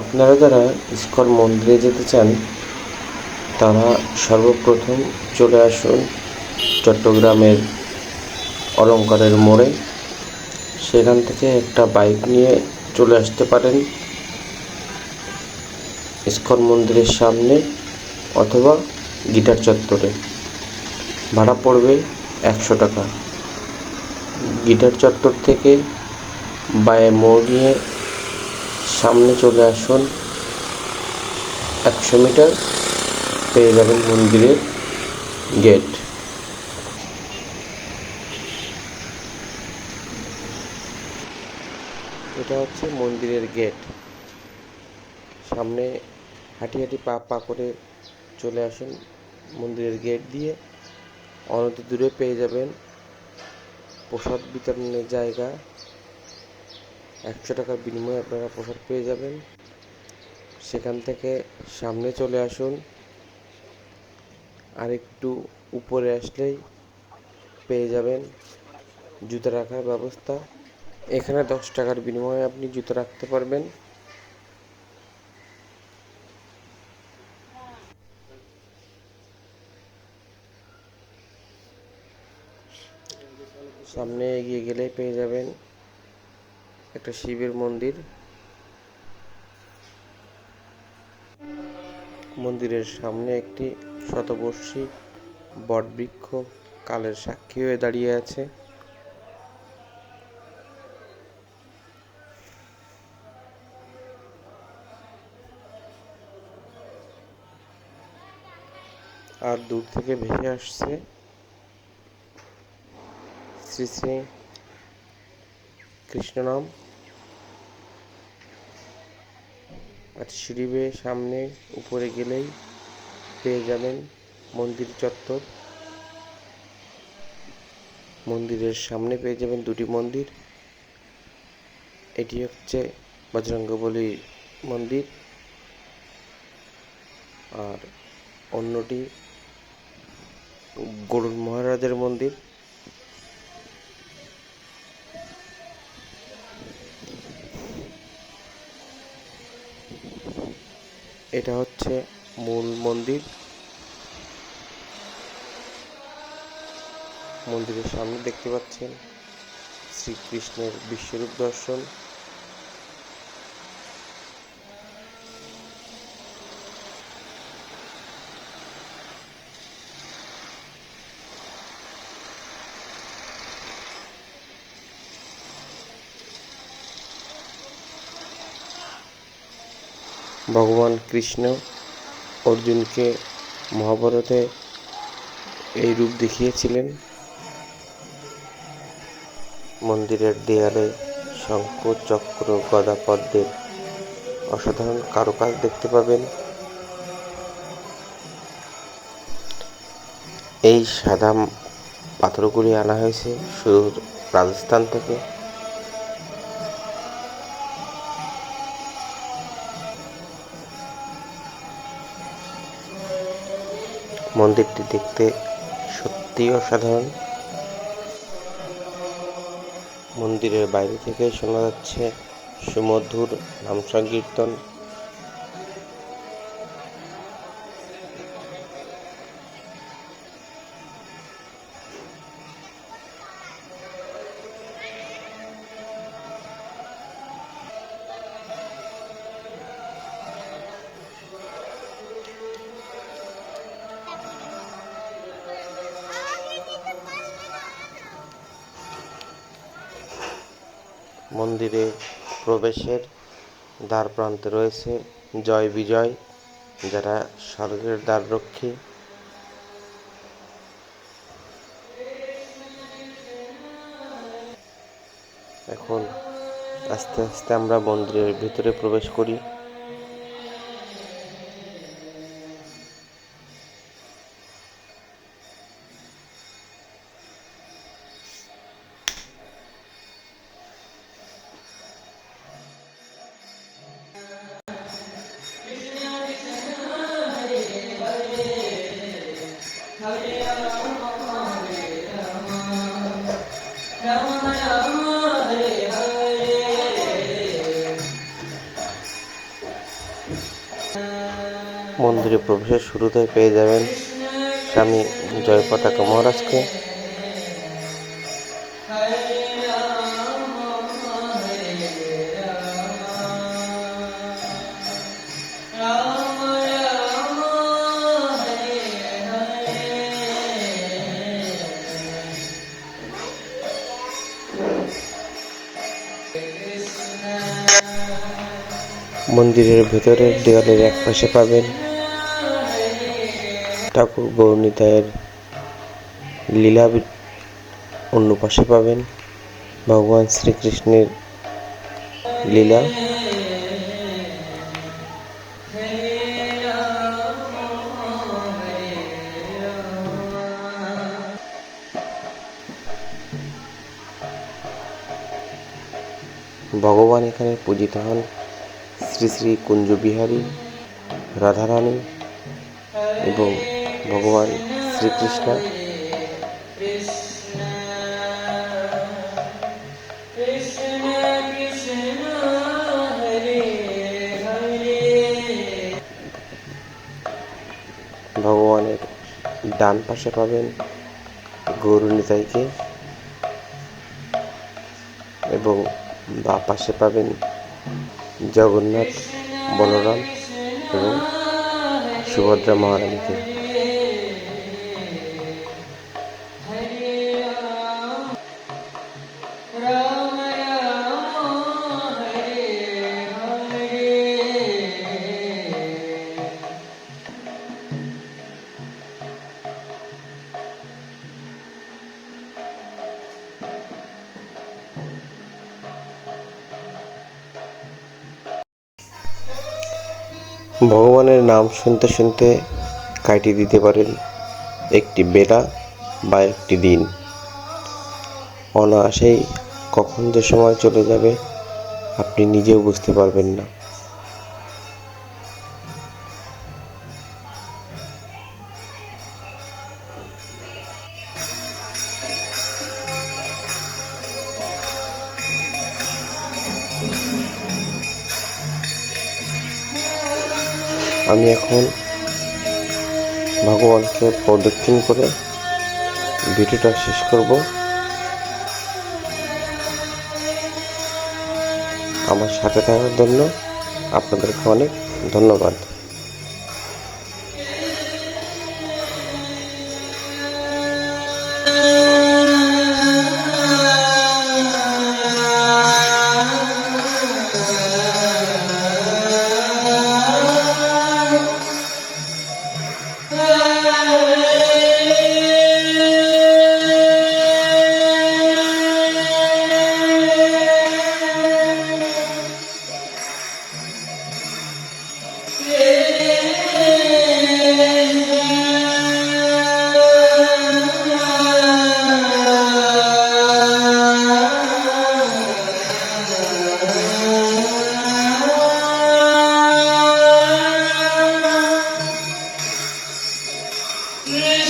আপনারা যারা ইস্কন মন্দিরে যেতে চান, তারা সর্বপ্রথম চলে আসুন চট্টগ্রামের অলঙ্কারের মোড়ে। সেখান থেকে একটা বাইক নিয়ে চলে আসতে পারেন ইস্কন মন্দিরের সামনে অথবা গিটার চত্বরে। ভাড়া পড়বে একশো টাকা। গিটার চত্বর থেকে বায়ে মোড় নিয়ে সামনে চলে আসুন। একশো মিটার পেয়ে যাবেন মন্দিরের গেট। এটা হচ্ছে মন্দিরের গেট। সামনে হাঁটি হাঁটি পা পা করে চলে আসুন মন্দিরের গেট দিয়ে। অনতি দূরে পেয়ে যাবেন প্রসাদ বিতরণের জায়গা। একশো টাকার বিনিময়ে আপনারা প্রসাদ পেয়ে যাবেন। সেখান থেকে সামনে চলে আসুন। আর একটু উপরে আসলেই পেয়ে যাবেন জুতো রাখার ব্যবস্থা। এখানে দশ টাকার বিনিময়ে আপনি জুতো রাখতে পারবেন। সামনে এগিয়ে গেলেই পেয়ে যাবেন। একটা শিবের মন্দির। মন্দিরের সামনে একটি শতবর্ষী বটবৃক্ষ কালের সাক্ষী হয়ে দাঁড়িয়ে আছে। আর দূর থেকে ভেসে আসছে শ্রী শ্রী কৃষ্ণ নাম। আর সিঁড়ি বেয়ে সামনে উপরে গেলেই পেয়ে যাবেন মন্দির চত্বর। মন্দিরের সামনে পেয়ে যাবেন দুটি মন্দির। এটি হচ্ছে বজরঙ্গবলী মন্দির আর অন্যটি গরুর মহারাজের মন্দির। এটা হচ্ছে মূল মন্দির। মন্দিরের সামনে দেখতে পাচ্ছেন শ্রীকৃষ্ণের বিশ্বরূপ দর্শন। ভগবান কৃষ্ণ অর্জুনকে মহাভারতে এই রূপ দেখিয়েছিলেন। মন্দিরের দেয়ালে শঙ্খ, চক্র, গদা পদ্মের অসাধারণ কারুকাজ দেখতে পাবেন। এই সাদা পাথরগুলি আনা হয়েছে সুদূর রাজস্থান থেকে। মন্দিরটি দেখতে সত্যি অসাধারণ। মন্দিরের বাইরে থেকে শোনা যাচ্ছে সুমধুর নাম সংকীর্তন। মন্দিরে প্রবেশের দ্বার প্রান্তে রয়েছে। জয় বিজয়, যারা স্বর্গের দ্বাররক্ষী এখন আস্তে আস্তে আমরা মন্দিরের ভিতরে প্রবেশ করি। মন্দিরে প্রবেশের শুরুতে পেয়ে যাবেন স্বামী জয় পতাকা মহারাজকে। মন্দিরের ভেতরের দেওয়ালের এক পাশে পাবেন ঠাকুর গৌরনীতায়ের লীলা অন্য পাশে পাবেন ভগবান শ্রীকৃষ্ণের লীলা। ভগবান এখানে পূজিত হন। শ্রী শ্রী কুঞ্জবিহারী রাধারানী এবং ভগবান শ্রীকৃষ্ণ। ভগবানের ডান পাশে পাবেন গৌরনীতাইকে এবং বা পাশে পাবেন জগন্নাথ বলরাম এবং সুভদ্রা মহারানীকে। ভগবানের নাম শুনতে শুনতে কাটিয়ে দিতে পারেন একটি বেলা বা একটি দিন। অনায়াসেই কখন যে সময় চলে যাবে আপনি নিজেও বুঝতে পারবেন না। আমি এখন ভগবানকে প্রদক্ষিণ করে ভিডিওটা শেষ করব। আমার সাথে থাকার জন্য আপনাদেরকে অনেক ধন্যবাদ। Yeah.